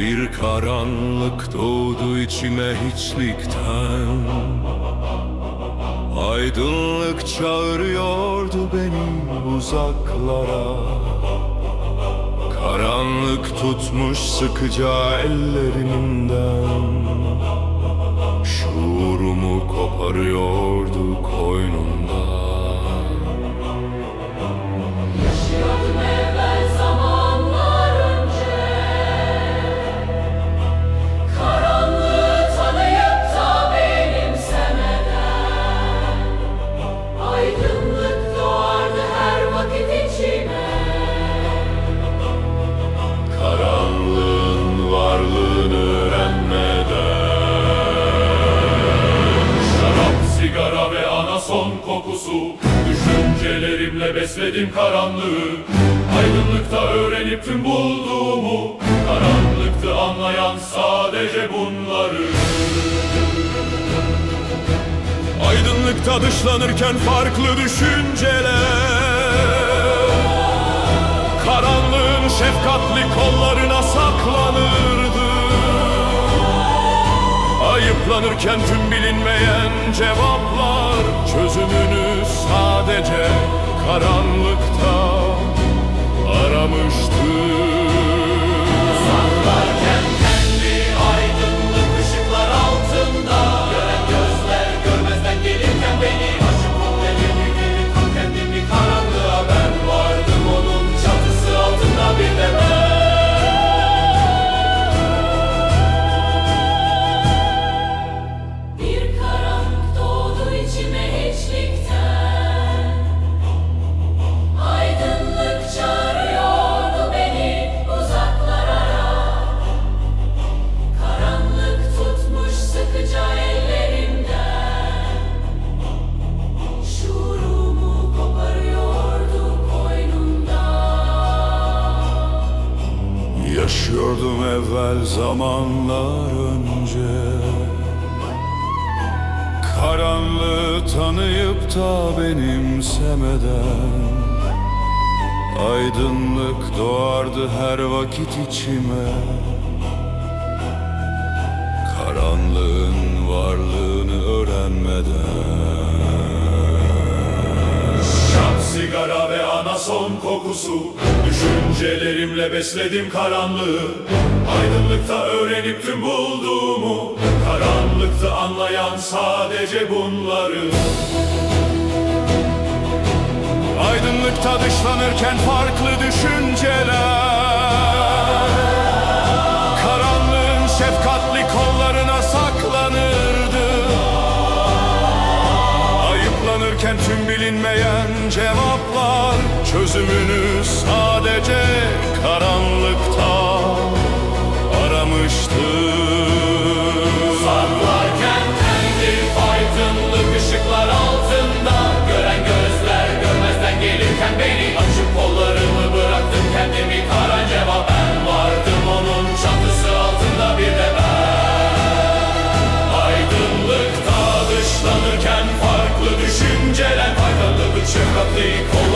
Bir karanlık doğdu içime hiçlikten. Aydınlık çağırıyordu beni uzaklara. Karanlık tutmuş sıkıca ellerimden Şuurumu koparıyordu Düşüncelerimle besledim karanlığı. Aydınlıkta öğrenip tüm bulduğumu Karanlıktı anlayan sadece bunları. Aydınlıkta dışlanırken farklı düşünceler. Karanlığın şefkatli kollarına saklanırdı. Ayıplanırken tüm bilinmeyen cevaplar Çözümünü sadece karanlıkta aramıştı evvel zamanlar önce Karanlığı tanıyıp da benimsemeden Aydınlık doğardı her vakit içime Karanlığın varlığını anason kokusu. Düşüncelerimle besledim karanlığı. Aydınlıkta öğrenip tüm bulduğumu. Karanlıkta anlayan sadece bunları Ayıplanırken tüm bilinmeyen cevaplar Çözümünü sadece karanlıkta the cold.